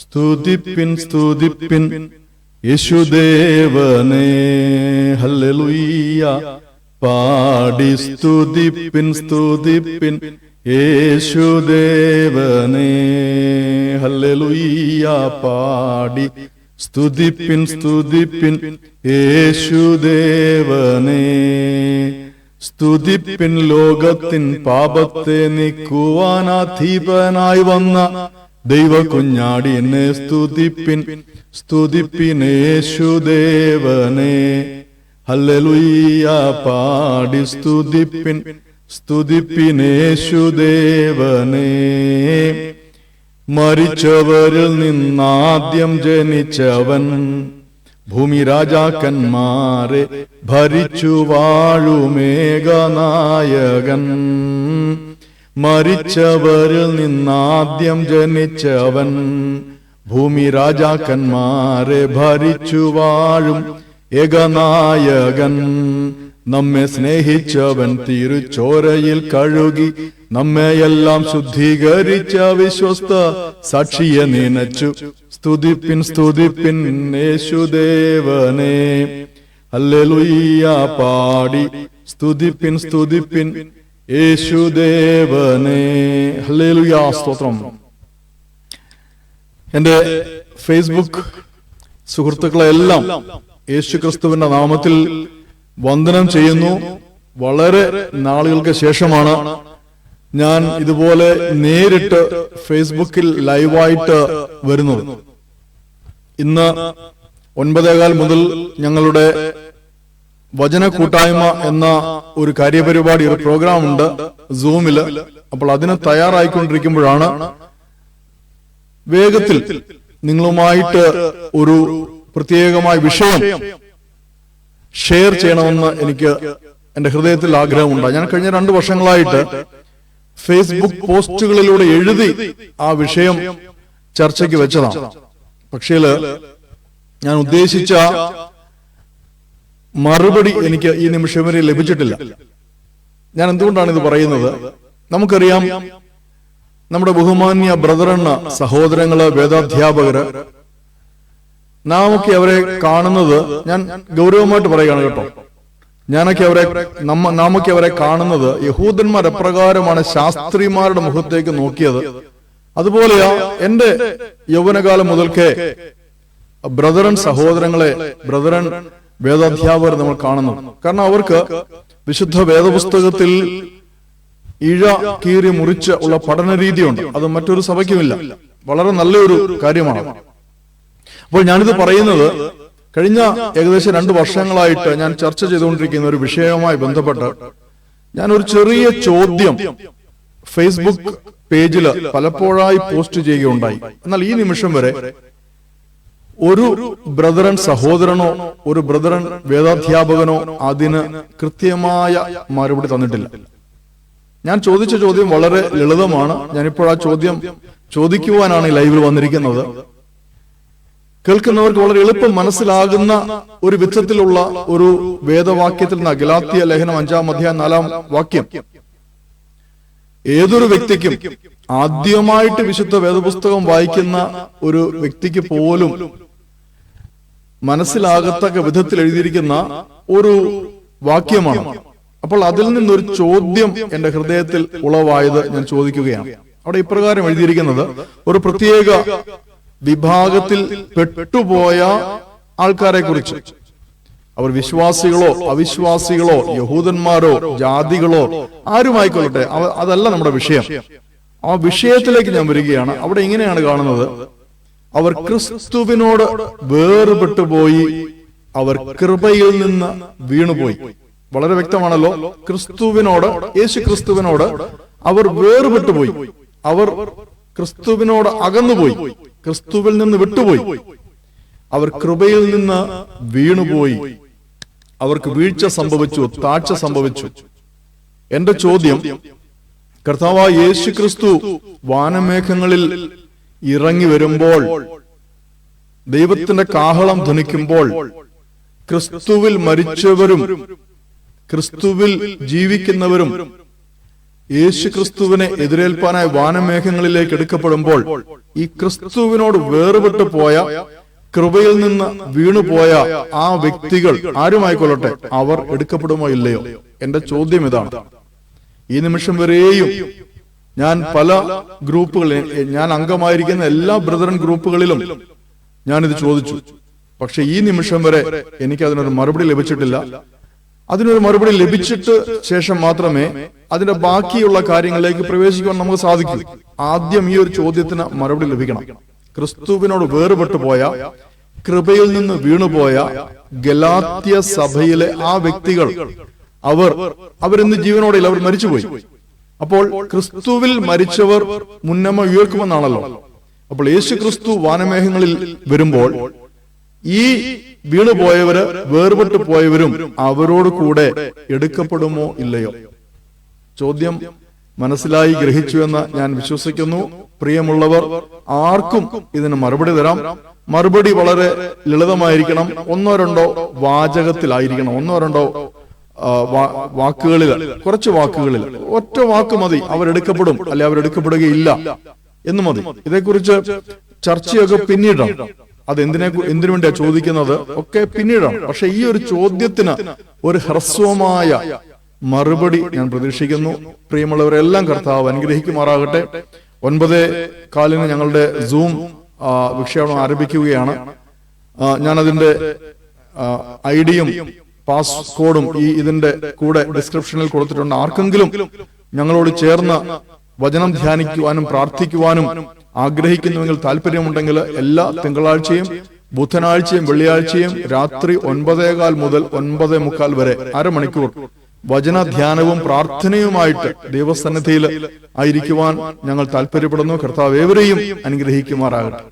സ്തുതിപ്പിൻ സ്തുതിപ്പിൻ. യേശുദേവനെ ഹല്ലുയ്യ പാടി സ്തുതിപ്പിൻ സ്തുതിപ്പിൻ. യേശുദേവനെ ഹല്ലുയ്യ പാടി സ്തുതിപ്പിൻ സ്തുതിപ്പിൻ. യേശുദേവനെ സ്തുതിപ്പിൻ ലോകത്തിൻ പാപത്തെ നിക്കുവാനാധീപനായി വന്ന ദൈവ എന്നെ സ്തുതിപ്പിൻ സ്തുതിപ്പിനേശുദേവനേ. യേശുദേവനെ പാടി സ്തുതിപ്പിൻ സ്തുതിപ്പിനേശുദേവനേ. മരിച്ചവരിൽ നിന്നാദ്യം ജനിച്ചവൻ ഭൂമി രാജാക്കന്മാരെ ഭരിച്ചു വാഴുമേഘനായകൻ. മരിച്ചവരിൽ നിന്നാദ്യം ജനിച്ചവൻ ഭൂമി രാജാക്കന്മാരെ ഭരിച്ചു വാഴും ഏകനായകൻ. നമ്മെ സ്നേഹിച്ചവൻ തിരുച്ചോരയിൽ കഴുകി നമ്മെയെല്ലാം ശുദ്ധീകരിച്ച വിശ്വസ്ത സാക്ഷിയെ നനച്ചു. സ്തുതിപ്പിൻ സ്തുതിപ്പിൻ യേശുദേവനെ. ഹല്ലേലൂയ്യ പാടി. സ്തുതിപ്പിൻ സ്തുതിപ്പിൻ യേശുദേവനെ. ഹല്ലേലൂയ സ്തോത്രം. എന്റെ ഫേസ്ബുക്ക് സുഹൃത്തുക്കളെ എല്ലാം യേശു ക്രിസ്തുവിന്റെ നാമത്തിൽ വന്ദനം ചെയ്യുന്നു. വളരെ നാളുകൾക്ക് ശേഷമാണ് ഞാൻ ഇതുപോലെ നേരിട്ട് ഫേസ്ബുക്കിൽ ലൈവായിട്ട് വരുന്നത്. ഇന്ന് ഒൻപതേകാൽ മുതൽ ഞങ്ങളുടെ വചന കൂട്ടായ്മ എന്ന ഒരു കാര്യപരിപാടി ഒരു പ്രോഗ്രാം ഉണ്ട് സൂമിൽ അപ്പോൾ അതിന് തയ്യാറായിക്കൊണ്ടിരിക്കുമ്പോഴാണ് വേഗത്തിൽ നിങ്ങളുമായിട്ട് ഒരു പ്രത്യേകമായ വിഷയം ഷെയർ ചെയ്യണമെന്ന് എനിക്ക് എന്റെ ഹൃദയത്തിൽ ആഗ്രഹമുണ്ട്. ഞാൻ കഴിഞ്ഞ രണ്ട് വർഷങ്ങളായിട്ട് ഫേസ്ബുക്ക് പോസ്റ്റുകളിലൂടെ എഴുതി ആ വിഷയം ചർച്ചയ്ക്ക് വെച്ചതാണ്. പക്ഷേ ഞാൻ ഉദ്ദേശിച്ച മറുപടി എനിക്ക് ഈ നിമിഷം വരെ ലഭിച്ചിട്ടില്ല. ഞാൻ എന്തുകൊണ്ടാണ് ഇത് പറയുന്നത്? നമുക്കറിയാം നമ്മുടെ ബഹുമാന്യ ബ്രദറണ്ണ സഹോദരങ്ങൾ വേദാധ്യാപകര് നാമൊക്കെ അവരെ കാണുന്നത് ഞാൻ ഗൗരവമായിട്ട് പറയുകയാണ് കേട്ടോ. ഞാനൊക്കെ അവരെ നമ്മ നാമൊക്കെ അവരെ കാണുന്നത് യഹൂദന്മാർ എപ്രകാരമാണ് ശാസ്ത്രിമാരുടെ മുഖത്തേക്ക് നോക്കിയത്. അതുപോലെയാ എന്റെ യൗവനകാലം മുതൽക്കേ ബ്രദറൻ സഹോദരങ്ങളെ ബ്രദറൻ വേദാധ്യാപകർ നമ്മൾ കാണുന്നു. കാരണം അവർക്ക് വിശുദ്ധ വേദപുസ്തകത്തിൽ ഇഴ കീറി മുറിച്ച് ഉള്ള പഠന രീതിയുണ്ട്. അത് മറ്റൊരു സഭയ്ക്കുമില്ല. വളരെ നല്ലൊരു കാര്യമാണ്. അപ്പോൾ ഞാനിത് പറയുന്നത് കഴിഞ്ഞ ഏകദേശം രണ്ട് വർഷങ്ങളായിട്ട് ഞാൻ ചർച്ച ചെയ്തുകൊണ്ടിരിക്കുന്ന ഒരു വിഷയവുമായി ബന്ധപ്പെട്ട് ഞാൻ ഒരു ചെറിയ ചോദ്യം ഫേസ്ബുക്ക് പേജിൽ പലപ്പോഴായി പോസ്റ്റ് ചെയ്യുകയുണ്ടായി. എന്നാൽ ഈ നിമിഷം വരെ ഒരു ബ്രദറൻ സഹോദരനോ ഒരു ബ്രദറൻ വേദാധ്യാപകനോ അതിന് കൃത്യമായ മറുപടി തന്നിട്ടില്ല. ഞാൻ ചോദിച്ച ചോദ്യം വളരെ ലളിതമാണ്. ഞാനിപ്പോൾ ആ ചോദ്യം ചോദിക്കുവാനാണ് ഈ ലൈവിൽ വന്നിരിക്കുന്നത്. കേൾക്കുന്നവർക്ക് വളരെ എളുപ്പം മനസ്സിലാകുന്ന ഒരു വിധത്തിലുള്ള ഒരു വേദവാക്യത്തിൽ നിന്ന് ഗലാത്തിയ ലേഖനം അഞ്ചാം അധ്യായം നാലാം വാക്യം. ഏതൊരു വ്യക്തിക്കും ആദ്യമായിട്ട് വിശുദ്ധ വേദപുസ്തകം വായിക്കുന്ന ഒരു വ്യക്തിക്ക് പോലും മനസ്സിലാകത്തക്ക വിധത്തിൽ എഴുതിയിരിക്കുന്ന ഒരു വാക്യമാണ്. അപ്പോൾ അതിൽ നിന്നൊരു ചോദ്യം എന്റെ ഹൃദയത്തിൽ ഉളവായത് ഞാൻ ചോദിക്കുകയാണ്. അവിടെ ഇപ്രകാരം എഴുതിയിരിക്കുന്നത് ഒരു പ്രത്യേക വിഭാഗത്തിൽ പെട്ടുപോയ ആൾക്കാരെ കുറിച്ച് അവർ വിശ്വാസികളോ അവിശ്വാസികളോ യഹൂദന്മാരോ ജാതികളോ ആരുമായിക്കൊള്ളട്ടെ അതല്ല നമ്മുടെ വിഷയം. ആ വിഷയത്തിലേക്ക് ഞാൻ വരികയാണ്. അവിടെ ഇങ്ങനെയാണ് കാണുന്നത് അവർ ക്രിസ്തുവിനോട് വേർപെട്ടു പോയി. അവർ കൃപയിൽ നിന്ന് വീണുപോയി. വളരെ വ്യക്തമാണല്ലോ ക്രിസ്തുവിനോട് യേശു ക്രിസ്തുവിനോട് അവർ വേർപെട്ടു പോയി. അവർ ക്രിസ്തുവിനോട് അകന്നുപോയി. ക്രിസ്തുവിൽ നിന്ന് വിട്ടുപോയി. അവർ കൃപയിൽ നിന്ന് വീണുപോയി. അവർക്ക് വീഴ്ച സംഭവിച്ചു താഴ്ച സംഭവിച്ചു. എന്റെ ചോദ്യം കർത്താവ് യേശു ക്രിസ്തു വാനമേഘങ്ങളിൽ ഇറങ്ങി വരുമ്പോൾ ദൈവത്തിന്റെ കാഹളം ധനിക്കുമ്പോൾ ക്രിസ്തുവിൽ മരിച്ചവരും ക്രിസ്തുവിൽ ജീവിക്കുന്നവരും യേശു ക്രിസ്തുവിനെ എതിരേൽപ്പാനായി വാനമേഘങ്ങളിലേക്ക് എടുക്കപ്പെടുമ്പോൾ ഈ ക്രിസ്തുവിനോട് വേർപെട്ടു പോയ കൃപയിൽ നിന്ന് വീണുപോയ ആ വ്യക്തികൾ ആരുമായിക്കൊള്ളട്ടെ? അവർ എടുക്കപ്പെടുമോ ഇല്ലയോ? എന്റെ ചോദ്യം ഇതാണ്. ഈ നിമിഷം വരെയും ഞാൻ പല ഗ്രൂപ്പുകളിൽ ഞാൻ അംഗമായിരിക്കുന്ന എല്ലാ ബ്രദറൻ ഗ്രൂപ്പുകളിലും ഞാനിത് ചോദിച്ചു. പക്ഷെ ഈ നിമിഷം വരെ എനിക്ക് അതിനൊരു മറുപടി ലഭിച്ചിട്ടില്ല. അതിനൊരു മറുപടി ലഭിച്ചിട്ട് ശേഷം മാത്രമേ അതിന്റെ ബാക്കിയുള്ള കാര്യങ്ങളിലേക്ക് പ്രവേശിക്കാൻ നമുക്ക് സാധിക്കൂ. ആദ്യം ഈ ഒരു ചോദ്യത്തിന് മറുപടി ലഭിക്കണം. ക്രിസ്തുവിനോട് വേറുപെട്ടു പോയ കൃപയിൽ നിന്ന് വീണുപോയ ഗലാത്യ സഭയിലെ ആ വ്യക്തികൾ അവർ അവരിന്ന് ജീവനോടെയില്ല അവർ മരിച്ചുപോയി. അപ്പോൾ ക്രിസ്തുവിൽ മരിച്ചവർ മുന്നമ ഉയർക്കുമെന്നാണല്ലോ. അപ്പോൾ യേശു ക്രിസ്തു വാനമേഘങ്ങളിൽ വരുമ്പോൾ ഈ വീണുപോയവര് വേർപെട്ടു പോയവരും അവരോട് കൂടെ എടുക്കപ്പെടുമോ ഇല്ലയോ? ചോദ്യം മനസ്സിലായി ഗ്രഹിച്ചു എന്ന് ഞാൻ വിശ്വസിക്കുന്നു. പ്രിയമുള്ളവർ ആർക്കും ഇതിന് മറുപടി തരാം. മറുപടി വളരെ ലളിതമായിരിക്കണം. ഒന്നോ രണ്ടോ വാചകത്തിലായിരിക്കണം. ഒന്നോ രണ്ടോ വാക്കുകളിൽ കുറച്ച് വാക്കുകളിൽ. ഒറ്റ വാക്ക് മതി അവരെടുക്കപ്പെടും അല്ലെ അവരെടുക്കപ്പെടുകയില്ല. എന്ന് മതി. ഇതേക്കുറിച്ച് ചർച്ചയൊക്കെ പിന്നീടാണ്. അത് എന്തിനെ എന്തിനു വേണ്ടിയാ ചോദിക്കുന്നത്? ഒക്കെ പിന്നീടാണ്. പക്ഷെ ഈ ഒരു ചോദ്യത്തിന് ഒരു ഹ്രസ്വമായ മറുപടി ഞാൻ പ്രതീക്ഷിക്കുന്നു. പ്രിയമുള്ളവരെല്ലാം കർത്താവ് അനുഗ്രഹിക്കുമാറാകട്ടെ. ഒൻപത് കാലിന് ഞങ്ങളുടെ സൂം വിക്ഷേപണം ആരംഭിക്കുകയാണ്. ഞാനതിന്റെ ഐ ഡിയും പാസ്കോഡും ഈ ഇതിന്റെ കൂടെ ഡിസ്ക്രിപ്ഷനിൽ കൊടുത്തിട്ടുണ്ട്. ആർക്കെങ്കിലും ഞങ്ങളോട് ചേർന്ന് വചനം ധ്യാനിക്കുവാനും പ്രാർത്ഥിക്കുവാനും ആഗ്രഹിക്കുന്നുവെങ്കിൽ താല്പര്യമുണ്ടെങ്കിൽ എല്ലാ തിങ്കളാഴ്ചയും ബുധനാഴ്ചയും വെള്ളിയാഴ്ചയും രാത്രി ഒൻപതേകാൽ മുതൽ ഒൻപതേ മുക്കാൽ വരെ അരമണിക്കൂർ വചന ധ്യാനവും പ്രാർത്ഥനയുമായിട്ട് ദൈവസന്നിധിയിൽ ആയിരിക്കുവാൻ ഞങ്ങൾ താല്പര്യപ്പെടുന്നു കർത്താവ് ഏവരെയും അനുഗ്രഹിക്കുമാറാകട്ടെ.